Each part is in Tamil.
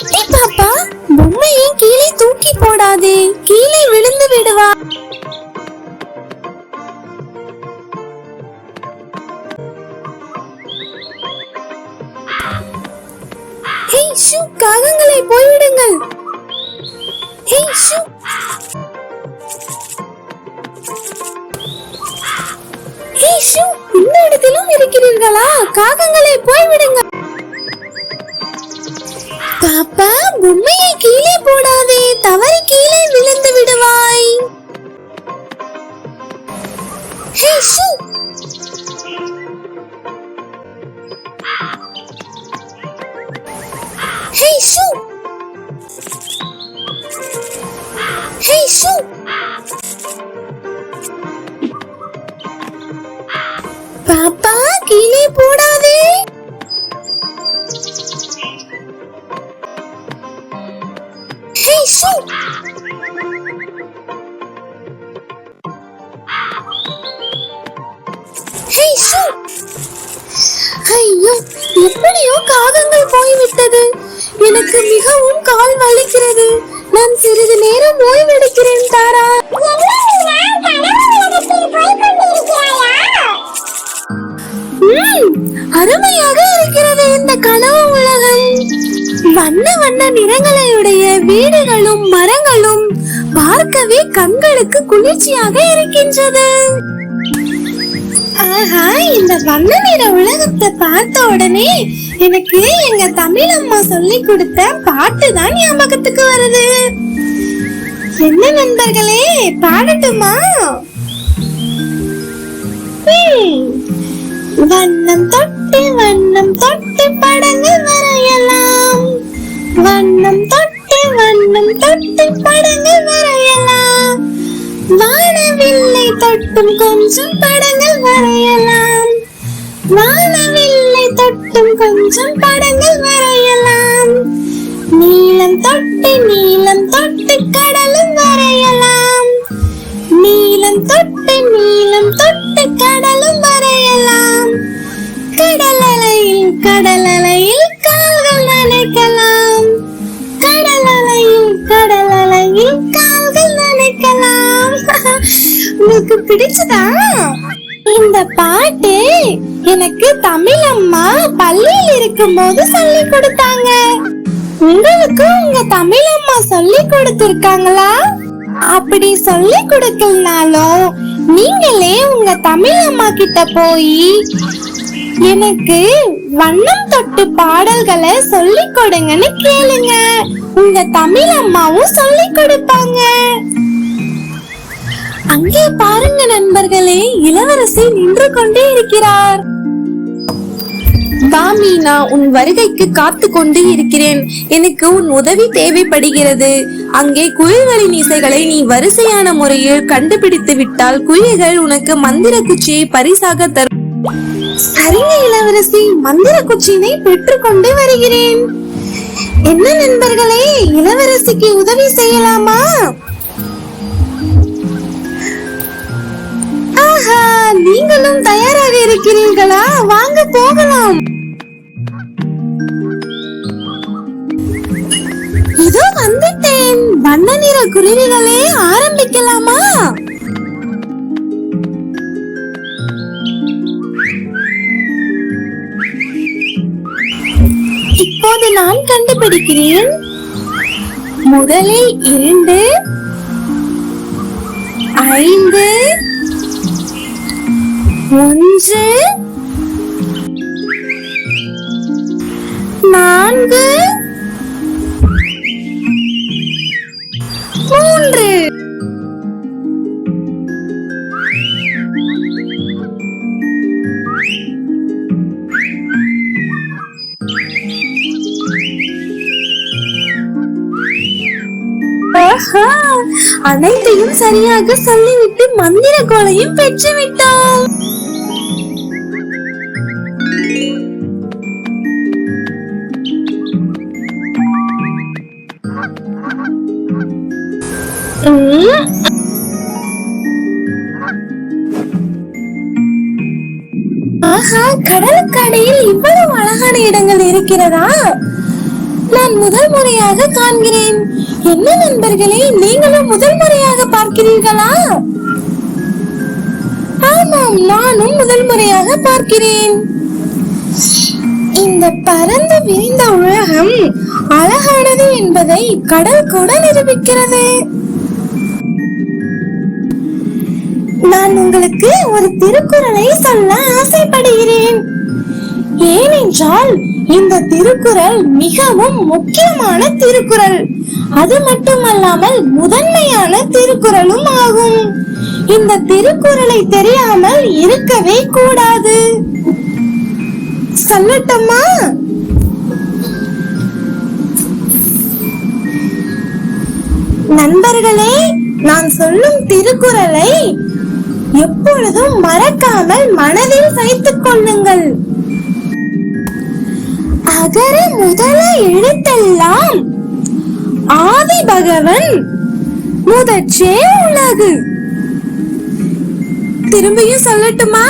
குட்டி பாப்பா பொம்மையை கீழே தூக்கி போடாதே. கீழே விழுந்து விடுவா. ஹே ஷூ காகங்களை போய்விடுங்கள். ஹே ஷூ. ஹே ஷூ இந்த இடத்திலும் இருக்கிறீர்களா? காகங்களை போய்விடுங்கள். பாப்பா பொம்மையை கீழே போடாதே. தவறி கீழே விழுந்து விடுவாய். Hey shoo. ஐயோ எப்படியோ காகங்கள் போய்விட்டது. எனக்கு மிகவும் கால் வலிக்கிறது. நான் சிறிது கண்களுக்கு குளிர்ச்சியாக இருக்கின்றது. ஆஹா இந்த வண்ண நிற உலகத்தை பார்த்த உடனே எனக்கு எங்க தமிழ் அம்மா சொல்லி கொடுத்த பாட்டு தான் ஞாபகத்துக்கு வருது. என்ன நண்பர்களே பாடட்டுமா? வண்ணம் தொட்டு வண்ணம் தொட்டு படங்கள் வரையலாம். வண்ணம் வானவில்லை தொட்டும் கொஞ்சம் படங்கள் வரையலாம். வானவில்லை தொட்டும் கொஞ்சம் படங்கள் வரையலாம். நீளம் தொட்டு நீளம் தொட்டு கடலும் வரையலாம். நீளம் தொட்டு நீளம் தொட்டு கடலும் வரையலாம். கடலலையில் கடலலையில் உங்களுக்கு பிடிச்சதா? இந்த பாட்டு எனக்கு தமிழ் அம்மா பள்ளியில் இருக்கும்போது சொல்லி கொடுத்தாங்க. உங்களுக்கு உங்க தமிழ் அம்மா சொல்லி கொடுத்திருக்காங்களா? அப்படி சொல்லி கொடுக்கலனாலும் நீங்களே உங்க தமிழ் அம்மா கிட்ட போய் எனக்கு வண்ணம் தொட்டு பாடல்களை சொல்லி கொடுங்கன்னு கேளுங்க. உங்க தமிழ் அம்மாவும் சொல்லி கொடுப்பாங்க. அங்கே பாருங்க நண்பர்களே இளவரசி நின்று கொண்டே இருக்கிறார். மீனா உன் வருகைக்கு காத்து கொண்டு இருக்கிறேன். எனக்கு உன் உதவி தேவைப்படுகிறது. அங்கே குயில்களின் இசைகளை நீ வரிசையான முறையில் கண்டுபிடித்து விட்டால் குயில்கள் உனக்கு மந்திர குச்சியை பரிசாக தரும். சரிங்க இளவரசி. மந்திர குச்சியினை பெற்றுக்கொண்டு வருகிறேன். என்ன நண்பர்களே இளவரசிக்கு உதவி செய்யலாமா? நீங்களும் தயாராக இருக்கிறீர்களா? வாங்க போகலாம். இதோ வந்துட்டேன். வண்ண நிற குருவிகளே ஆரம்பிக்கலாமா? இப்போது நான் கண்டுபிடிக்கிறேன். முதலில் இரண்டு ஐந்து ஒன்று நான்கு மூன்று. அனைத்தையும் சரியாக சொல்லிவிட்டு மந்திர கோலையும் பெற்றுவிட்டோம் ஆஹா கடலுக்கடையில் இவ்வளவு அழகான இடங்கள் இருக்கிறதா? நான் முதல் முறையாக காண்கிறேன். என்ன நண்பர்களே நீங்களும் முதல் முறையாக பார்க்கிறீர்களா? ஆமாம் நானும் முதல் முறையாக பார்க்கிறேன். இந்த பரந்து விரிந்த உலகம் அழகானது என்பதை கடல் கூட நிரூபிக்கிறது. நான் உங்களுக்கு ஒரு திருக்குறளை சொல்ல ஆசைப்படுகிறேன். ஏனென்றால் இந்த திருக்குறள் மிகவும் முக்கியமான திருக்குறள். அது மட்டுமல்லாமல் முதன்மையான திருக்குறளும் ஆகும். இந்த திருக்குறளை தெரியாமல் இருக்கவே கூடாது. சொல்லட்டுமா? நண்பர்களே நான் சொல்லும் திருக்குறளை எப்பொழுதும் மறக்காமல் மனதில் வைத்துக் கொள்ளுங்கள். அகர முதல எழுத்தெல்லாம் ஆதி பகவன் முதற்றே உலகு. திரும்பியும் சொல்லட்டுமா?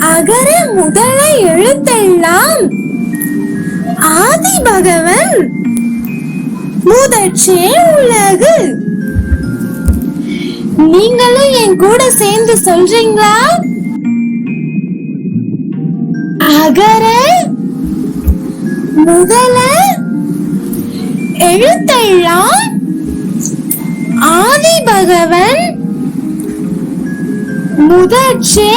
அகர முதல எழுத்தெல்லாம் ஆதி பகவன் முதற்றே உலகு. நீங்களும் என் கூட சேர்ந்து சொல்றீங்களா? அகர முதல எழுத்தெல்லாம் ஆதி பகவன் முதற்றே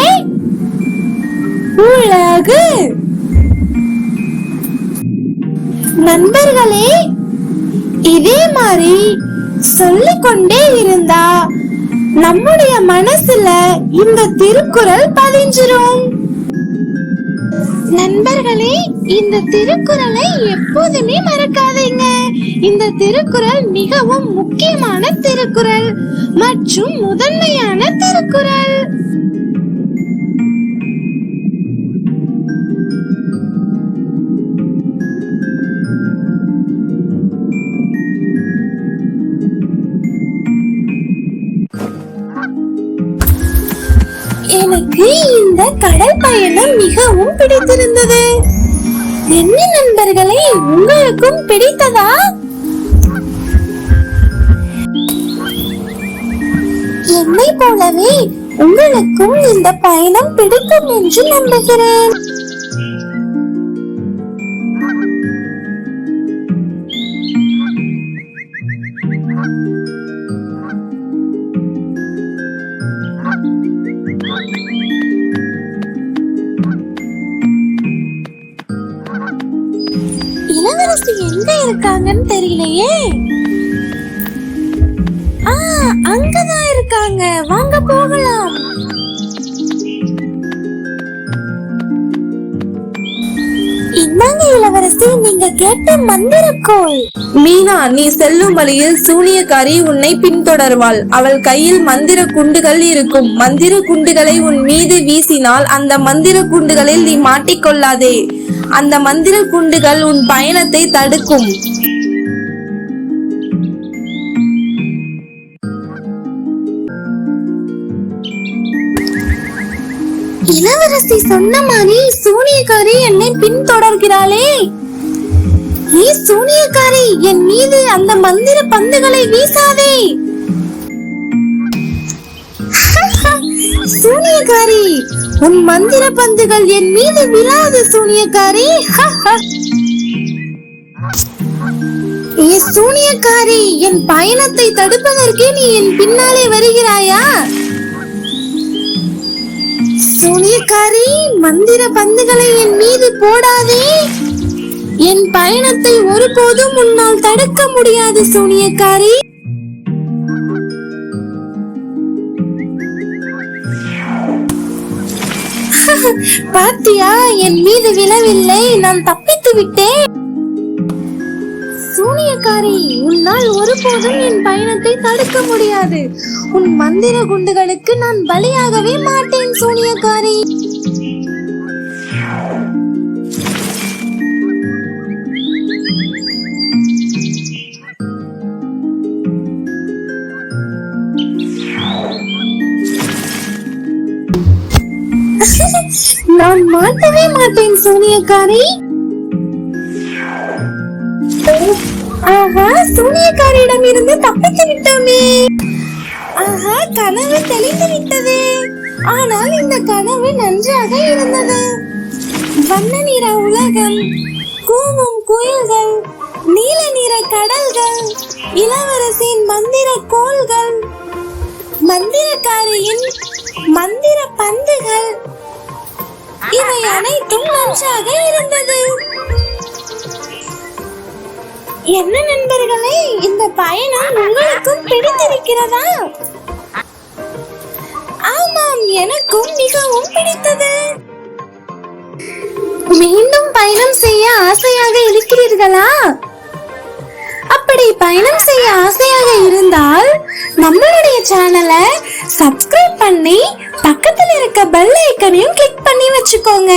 உலகு. நண்பர்களே இதே மாதிரி சொல்லிக்கொண்டே இருந்தா நம்முடைய மனசுல இந்த திருக்குறள் பதிஞ்சிரும். நண்பர்களே இந்த திருக்குறளை எப்போதுமே மறக்காதீங்க. இந்த திருக்குறள் மிகவும் முக்கியமான திருக்குறள் மற்றும் முதன்மையான திருக்குறள். எனக்கு இந்த கடல் பயணம் மிகவும் பிடித்திருந்தது. என்ன நண்பர்களே உங்களுக்கும் பிடித்ததா? என்னை போலவே உங்களுக்கும் இந்த பயணம் பிடிக்கும் என்று நம்புகிறேன். இருக்காங்கன்னு தெரியலையே. ஆ அங்கதான் இருக்காங்க. வாங்க போகலாம். இந்தாங்க இளவரசி நீங்க கேட்ட மந்திரக்கோள். மீனா நீ செல்லும் வழியில் சூனியக்காரி உன்னை பின்தொடர்வாள். அவள் கையில் மந்திர குண்டுகள் இருக்கும். மந்திர குண்டுகளை உன் மீது வீசினால் அந்த மந்திர குண்டுகளில் நீ மாட்டிக்கொள்ளாதே. அந்த மந்திர குண்டுகள் உன் பயணத்தை தடுக்கும். இளவரசி சொன்ன மாதிரி சூனியக்காரி என்னை பின்தொடர்கிறாளே. நீ சூனியக்காரி என் மீது அந்த மந்திர பந்துகளை வீசாதே. சூனியக்காரி உன் மந்திர பந்துகள் என் மீது விழாது சூனியக்காரி. ஏ சூனியக்காரி என் பயணத்தை தடுப்பதற்கே நீ என் பின்னாலே வருகிறாயா? சூனியக்காரி மந்திர பந்துகளை என் மீது போடாதே. என் பயணத்தை ஒருபோதும் உன்னால் தடுக்க முடியாது சூனியக்காரி. பாத்தியா என் மீது விழவில்லை நான் தப்பித்து விட்டேன். சூனியக்காரி உன்னால் ஒருபோதும் என் பயணத்தை தடுக்க முடியாது. உன் மந்திர குண்டுகளுக்கு நான் பலியாகவே மாட்டேன் சூனிய திருத்தவே மாட்டேன் சூனியக்காரி. ஆஹா சூனியக்காரியிடம் இருந்து தப்பித்து விட்டோமே. ஆஹா கனவு தெளிந்து விட்டது. ஆனால் இந்த கனவு நன்றாக இருந்தது. வண்ண நிற உலகம் கூவும் குயில்கள் நீல நிற கடல்கள் இளவரசின் மந்திர கோள்கள் மந்திரக்காரியின் மந்திர பந்துகள் இவை அனைத்தும் நன்றாக இருந்தது. என்ன நண்பர்களே இந்த பயணம் உங்களுக்கும் பிடித்திருக்கிறதா? ஆமாம் எனக்கும் மிகவும் பிடித்தது. மீண்டும் பயணம் செய்ய ஆசையாக இருக்கிறீர்களா? அப்படி பயணம் செய்ய ஆசையாக இருந்தால் நம்மளுடைய சேனலை சப்ஸ்கிரைப் பண்ணி பக்கத்தில் இருக்க பெல் ஐக்கனையும் கிளிக் பண்ணி வச்சுக்கோங்க.